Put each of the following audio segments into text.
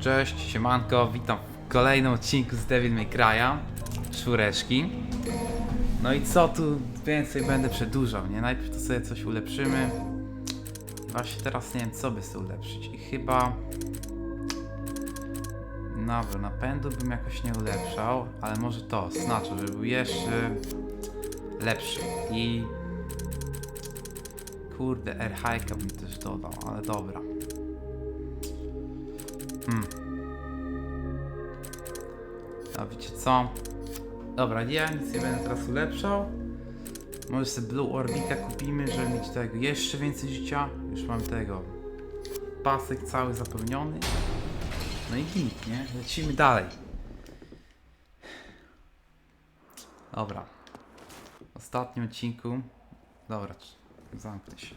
Cześć, siemanko, witam w kolejnym odcinku z Devil May Cry'a, czwóreczki. No i co tu więcej będę przedłużał, nie? Najpierw to sobie coś ulepszymy. Właśnie teraz nie wiem co by sobie ulepszyć i chyba... Dobra, napędu bym jakoś nie ulepszał, ale może to, Snatcher, żeby był jeszcze lepszy i... Kurde, hike'a bym też dodał, ale dobra. Hmm. A wiecie co? Dobra, ja nic nie będę teraz ulepszał. Może sobie Blue Orbita kupimy, żeby mieć tego jeszcze więcej życia. Już mam tego. Pasek cały zapełniony. No i git, nie? Lecimy dalej. Dobra. W ostatnim odcinku. Dobra, zamknę się.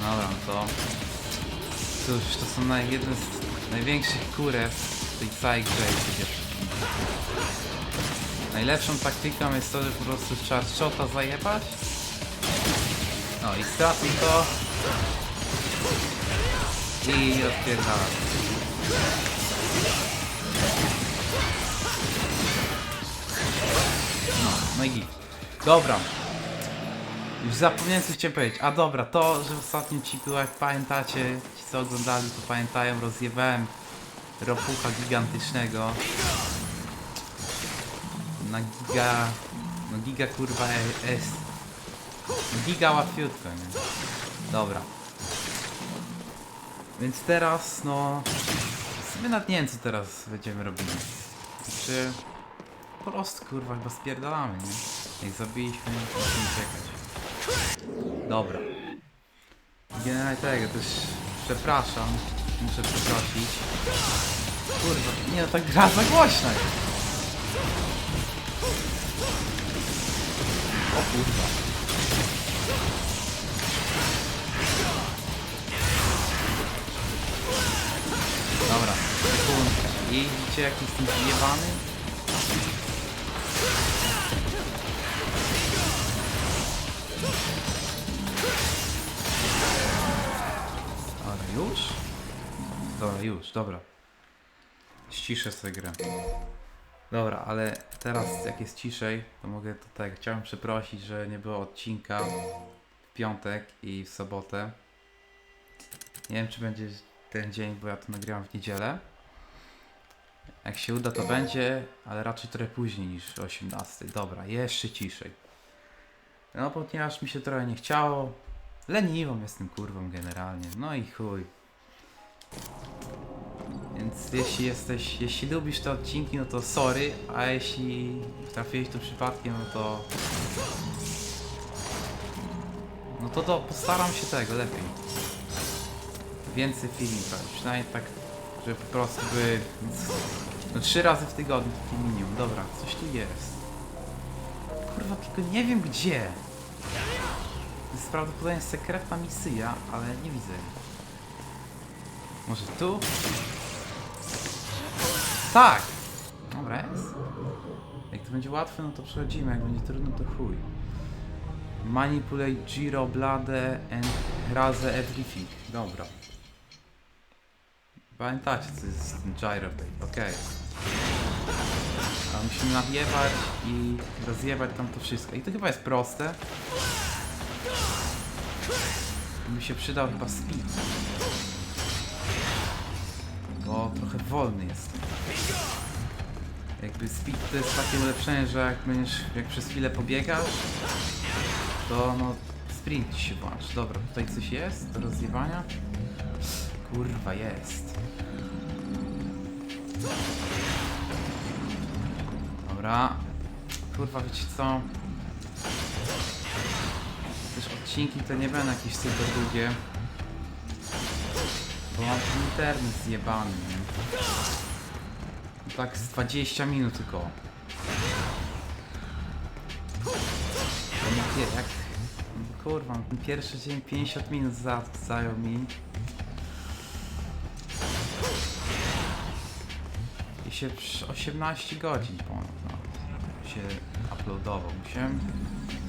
Dobra, no to... Cóż, to są naj, jedne z największych kurew w tej całej grze, Najlepszą taktyką jest to, że po prostu trzeba shota zajebać. No i stracił to. I odpierdalać. No, no i git. Dobra. Już zapomniałem co chciałem powiedzieć. A dobra, to, że w ostatnim ciku, jak pamiętacie, ci co oglądali, to pamiętają, rozjebałem ropucha gigantycznego. Na giga... No giga kurwa jest... Giga łatwiutko, nie? Dobra. Więc teraz, no... Sobie nawet nie wiem, co teraz będziemy robili. Czy... Po prostu, kurwa, chyba spierdalamy, nie? Jak zabiliśmy, musimy czekać. Dobra. Generalnie tego też przepraszam. Muszę przeprosić. Kurwa, nie no ta gra za głośna jest. O kurwa. Dobra, sekundkę. I widzicie jak jestem zjebany? Dobra, już, dobra. Ściszę sobie grę. Dobra, ale teraz jak jest ciszej, to mogę to tak. Chciałem przeprosić, że nie było odcinka w piątek i w sobotę. Nie wiem, czy będzie ten dzień, bo ja to nagrywam w niedzielę. Jak się uda, to będzie, ale raczej trochę później niż o 18. Dobra, jeszcze ciszej. No, ponieważ mi się trochę nie chciało. Leniwą jestem kurwą generalnie. No i chuj. Więc jeśli jesteś, jeśli lubisz te odcinki, no to sorry, a jeśli trafiłeś tu przypadkiem, no to... No to, to postaram się tego lepiej. Więcej filmów, przynajmniej tak, że po prostu by... No trzy razy w tygodniu to minimum. Dobra, coś tu jest. Kurwa, tylko nie wiem gdzie. Jest prawdopodobnie sekretna misja, ale nie widzę. Może tu? Tak! Dobra, jest. Jak to będzie łatwe, no to przechodzimy. Jak będzie trudno, to chuj. Manipulate Giro, Blade and Raze Everything. Dobra. Pamiętacie, co jest Gyrobait, okej. A musimy nawiewać i rozjebać tam to wszystko. I to chyba jest proste. Mi się przydał chyba speed. Bo trochę wolny jest. Jakby speed to jest takie ulepszenie, że jak będziesz, jak przez chwilę pobiegasz, to no sprint ci się włączy. Dobra, tutaj coś jest do rozjebania. Kurwa jest. Dobra. Kurwa wiecie co? Też odcinki to nie będą jakieś super długie. Bo mam internet zjebany, nie? Tak z 20 minut tylko. To nie wie, jak... Kurwa, ten pierwszy dzień 50 minut za, zajął mi. I się przy- 18 godzin ponad no, się uploadował. Musiałem...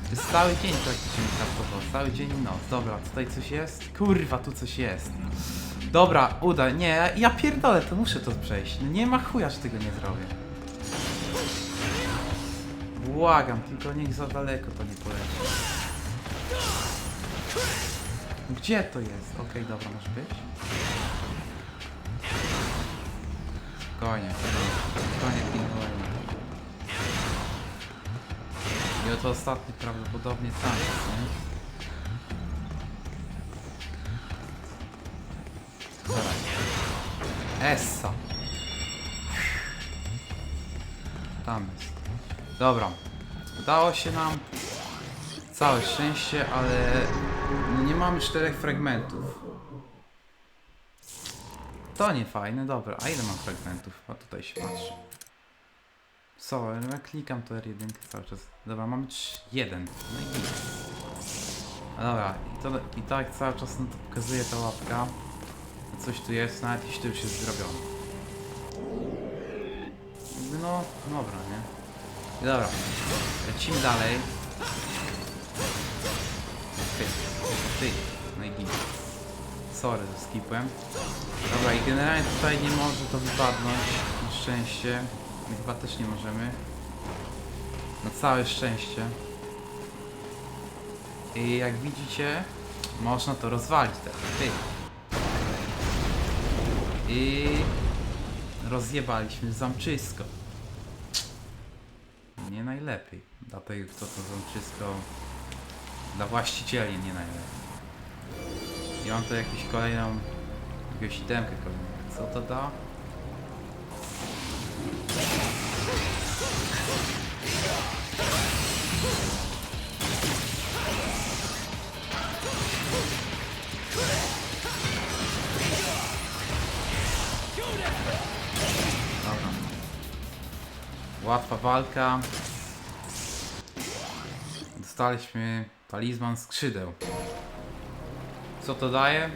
To jest cały dzień praktycznie mi uploadował, cały dzień i noc. Dobra, tutaj coś jest? Kurwa, tu coś jest. Dobra, uda, nie, ja, ja pierdolę, to muszę to przejść. No nie ma chuja, że tego nie zrobię. Błagam, tylko niech za daleko to nie poleci. Gdzie to jest? Okej, dobra, może być. Spokojnie, spokojnie pilnujemy. I oto ostatni prawdopodobnie tam nie? Essa. Tam jest. Dobra. Udało się nam. Całe szczęście, ale nie mamy czterech fragmentów. To nie fajne, dobra. A ile mam fragmentów? A tutaj się patrzę. Co? Ja klikam to R1 cały czas. Dobra, mamy jeden. No i. A dobra, i, to, i tak cały czas to pokazuje ta łapka. Coś tu jest, nawet jeśli to już jest zrobione. No, dobra, nie? Dobra, lecimy dalej. Ty, ty, no i git. Sorry, że skipłem. Dobra, i generalnie tutaj nie może to wypadnąć, na szczęście. My chyba też nie możemy. Na całe szczęście. I jak widzicie, można to rozwalić teraz. Ty. I rozjebaliśmy zamczysko. Nie najlepiej. Dla tej, kto to zamczysko... Dla właścicieli nie najlepiej. I mam tu jakąś kolejną... Jakąś itemkę kolejną. Co to da? Łatwa walka. Dostaliśmy talizman skrzydeł. Co to daje?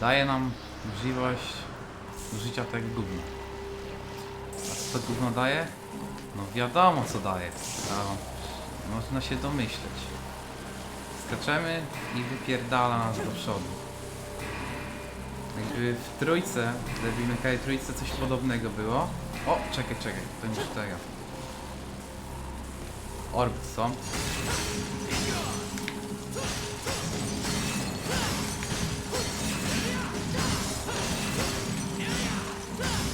Daje nam możliwość użycia tego gówna. A co to gówno daje? No wiadomo co daje. No, można się domyśleć. Skaczemy i wypierdala nas do przodu. Jakby w trójce, w Devil May Cry trójce coś podobnego było. O, czekaj, czekaj, to już tego. Orby są.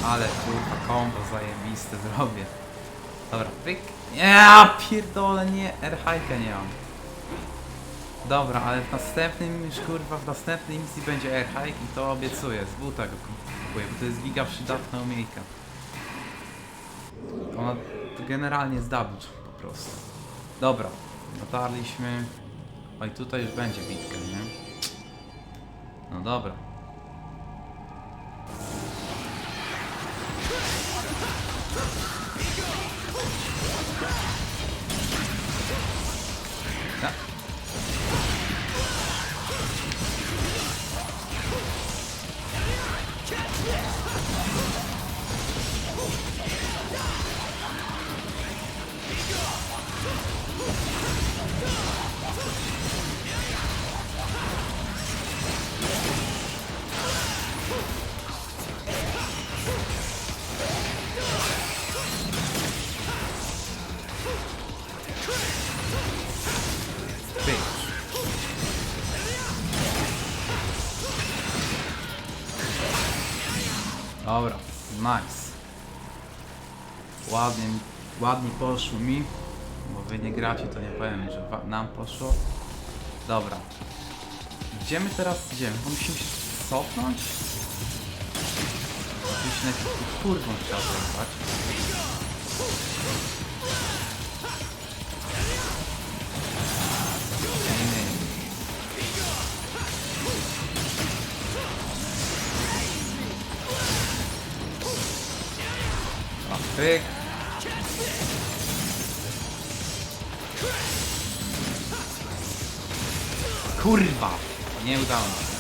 Ale kurwa, kombo zajebiste zrobię. Dobra, pyk. Ja pierdolę, nie, R-Hike'a nie mam. Dobra, ale w następnym już kurwa, w następnej misji będzie airhike i to obiecuję, z buta go kupuję, bo to jest giga przydatna umiejka. Ona generalnie jest double po prostu. Dobra, dotarliśmy. Oj, tutaj już będzie bitka, nie? No dobra. Ja. Pyk. Nice. Ładnie, ładnie poszło mi, bo wy nie gracie, to nie powiem, że nam poszło. Dobra. Gdzie my teraz idziemy? Bo musimy się cofnąć? Oczywiście tu kurwą trzeba zajebać. Pyk. Kurwa! Nie udało mi się.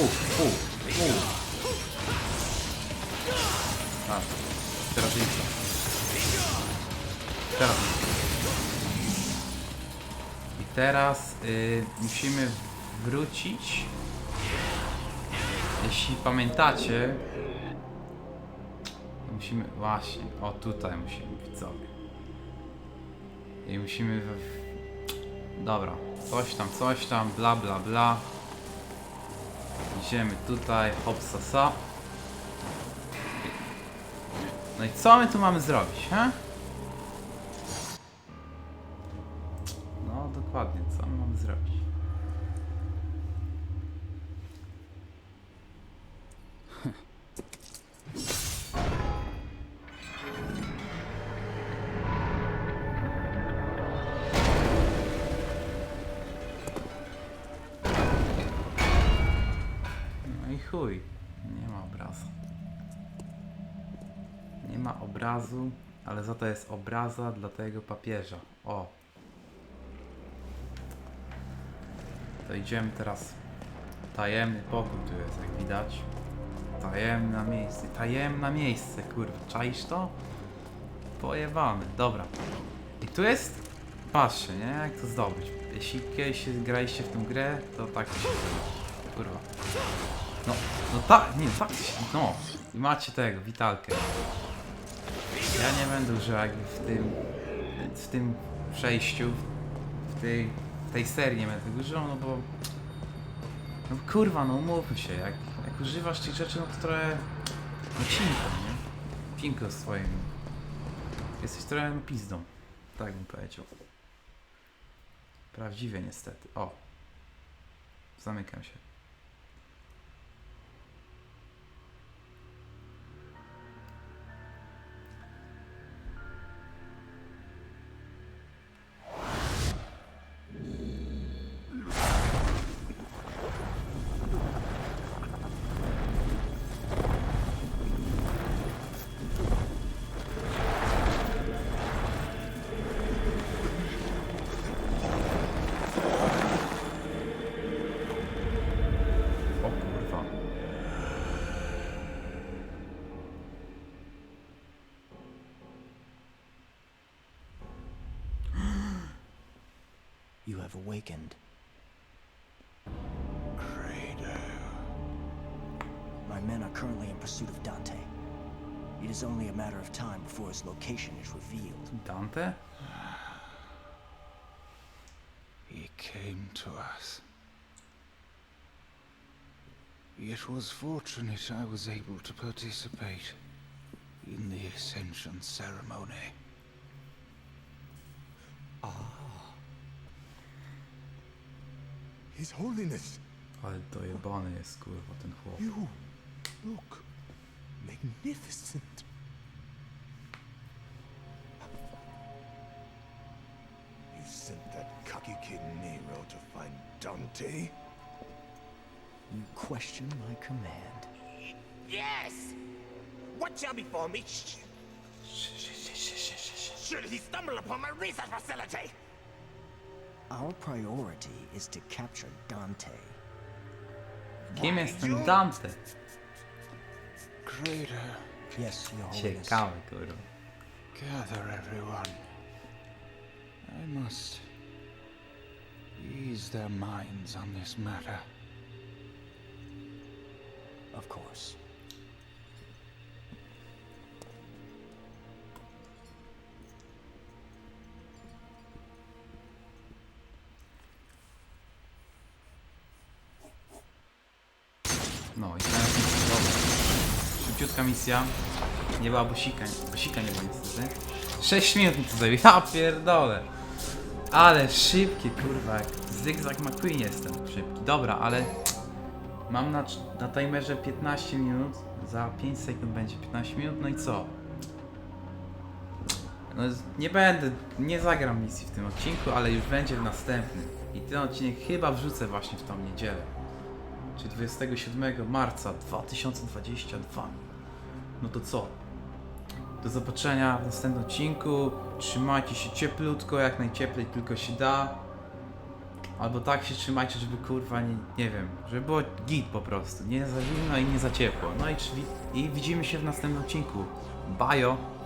Uf, uf, uf. A, teraz idź. Teraz. I teraz y, musimy wrócić. Jeśli pamiętacie, to musimy. Właśnie, o tutaj musimy widzowie. I musimy. We, dobra, coś tam, coś tam, bla bla bla. Idziemy tutaj, hopsasa. No i co my tu mamy zrobić, he? No dokładnie, co my mamy zrobić? Obrazu, ale za to jest obraza dla tego papieża. O. To idziemy teraz. Tajemny pokój tu jest, jak widać. Tajemne miejsce, tajemne miejsce, kurwa. Czaisz to? Pojebany, dobra. I tu jest, patrzcie, nie? Jak to zdobyć. Jeśli kiedyś graliście w tę grę, to tak się. Kurwa. No, no tak, nie, tak się, no. I macie tego, witalkę. Ja nie będę używał w tym, w tym przejściu, w tej, w tej serii nie będę tego używał, no bo no kurwa, no umówmy się, jak, jak używasz tych rzeczy, no to trochę no cinko, nie? Cinko swoim. Jesteś trochę pizdą, tak bym powiedział. Prawdziwie niestety. O. Zamykam się. You have awakened. My men are currently in pursuit of Dante. It is only a matter of time before his location is revealed. Dante? He came to us. It was fortunate I was able to participate in the Ascension ceremony. Ah, His Holiness, Ale dojebany jest kurwa ten chłop. you look magnificent. You sent that cocky kid Nero to find Dante? You question my command. Yes! What shall befall me? Sh- Should he stumble upon my research facility? Our priority is to capture Dante. Kim jest ten Dante? Crater, Yes, Your Holiness. Ciekawe kurwa. gather everyone. I must ease their minds on this matter. Of course. No i teraz dobra. Szybciutka misja. Nie była busika, busika nie było niestety. 6 minut mi to zajęło, ja pierdolę. Ale szybki kurwa, jak Zygzak McQueen jestem szybki. Dobra, ale mam na, na timerze 15 minut, za 5 sekund będzie 15 minut, no i co? No, nie będę, nie zagram misji w tym odcinku, ale już będzie w następnym. I ten odcinek chyba wrzucę właśnie w tą niedzielę. Czyli 27 marca 2022. No to co? Do zobaczenia w następnym odcinku. Trzymajcie się cieplutko, jak najcieplej tylko się da. Albo tak się trzymajcie, żeby kurwa nie, nie wiem, żeby było git po prostu. Nie za zimno i nie za ciepło. No i, i widzimy się w następnym odcinku. Bajo!